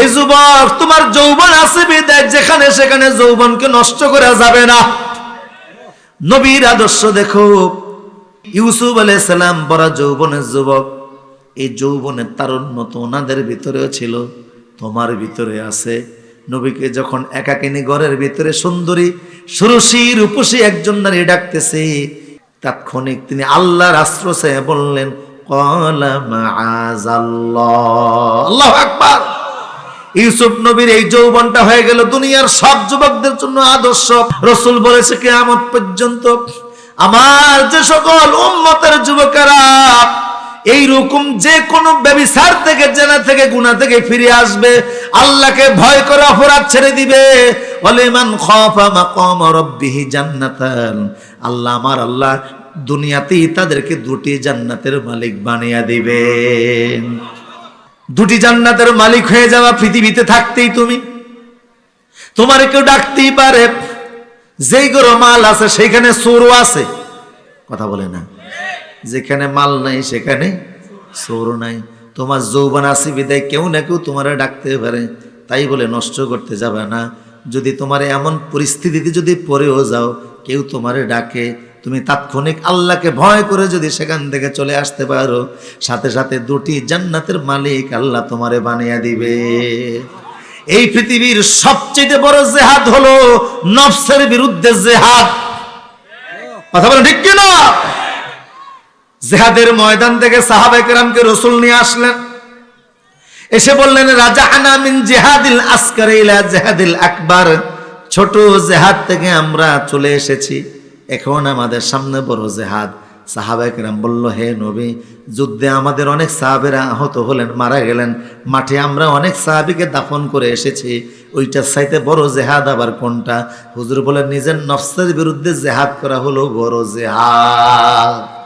হে যুবক, তোমার যৌবন আছে বিদায়, যেখানে সেখানে যৌবনকে নষ্ট করা যাবে না। নবীর আদর্শ দেখো, ইউসুফ আলাইহিস সালাম বড় যৌবনের যুবক। এই যৌবনের তারুণ্য তো ওনাদের ভিতরেও ছিল, তোমার ভিতরে আছে। নবীকে যখন একাকিনী ঘরের ভিতরে সুন্দরী সুরসী রূপসী একজন নারী ডাকতেছে, তাৎক্ষণিক তিনি আল্লাহর আশ্রয় বললেন, কলা মাআযাল্লাহ। আল্লাহু আকবার। ইউসুফ নবীর এই যৌবনটা হয়ে গেল দুনিয়ার সব যুবকদের জন্য আদর্শ। রসুল বলেছে, কেয়ামত পর্যন্ত আমার যে সকল উম্মতের যুবকেরা এই রকম যে কোনো ব্যবিচার থেকে, জেনা থেকে গুণা থেকে ফিরে আসবে, আল্লাহকে ভয় করে অপরাধ ছেড়ে দিবে। ওয়ালিমান খাফা মাকাম রাব্বিহি জান্নাতান। আল্লাহ আমার আল্লাহ দুনিয়াতেই তাদেরকে দুটি জান্নাতের মালিক বানিয়ে দিবেন। দুটি জান্নাতের মালিক হয়ে যাওয়া পৃথিবীতে থাকতেই তুমি। তোমার কেউ ডাকতেই পারে, যেই গরো মাল আছে সেইখানে চোরও আছে। কথা বলে না। যেখানে মাল নাই সেখানে চোর নাই। তোমার যৌবন আছে বিদায়, কেউ না কেউ তোমার ডাকতে পারে। তাই বলে নষ্ট করতে যাবে না। যদি তোমার এমন পরিস্থিতিতে যদি পড়েও যাও, কেউ তোমারে ডাকে। তুমি তাৎক্ষণিক আল্লাহকে ভয় করে যদি সেখান থেকে চলে আসতে পারো, সাথে সাথে দুটি জান্নাতের মালিক আল্লাহ তোমারে বানিয়ে দিবে। এই পৃথিবীর সবচেয়ে বড় জেহাদ হলো নফসের বিরুদ্ধে জেহাদ। কথা বলেন ঠিক কিনা? জেহাদের ময়দান থেকে সাহাবে কেরামকে রসুল নিয়ে আসলেন। এসে বললেন রাজা আনামিন জেহাদিল আসকার ইলা জেহাদিল আকবার। ছোট জেহাদ থেকে আমরা চলে এসেছি। এখন আমাদের সামনে বড় জেহাদ। সাহাবাকেরাম বলল, হে নবী, যুদ্ধে আমাদের অনেক সাহাবেরা আহত হলেন, মারা গেলেন। মাঠে আমরা অনেক সাহাবিকে দাফন করে এসেছি। ওইটার সাইতে বড় জেহাদ আবার কোনটা? হুজুর বলেন, নিজের নফসের বিরুদ্ধে জেহাদ করা হলো বড় জেহাদ।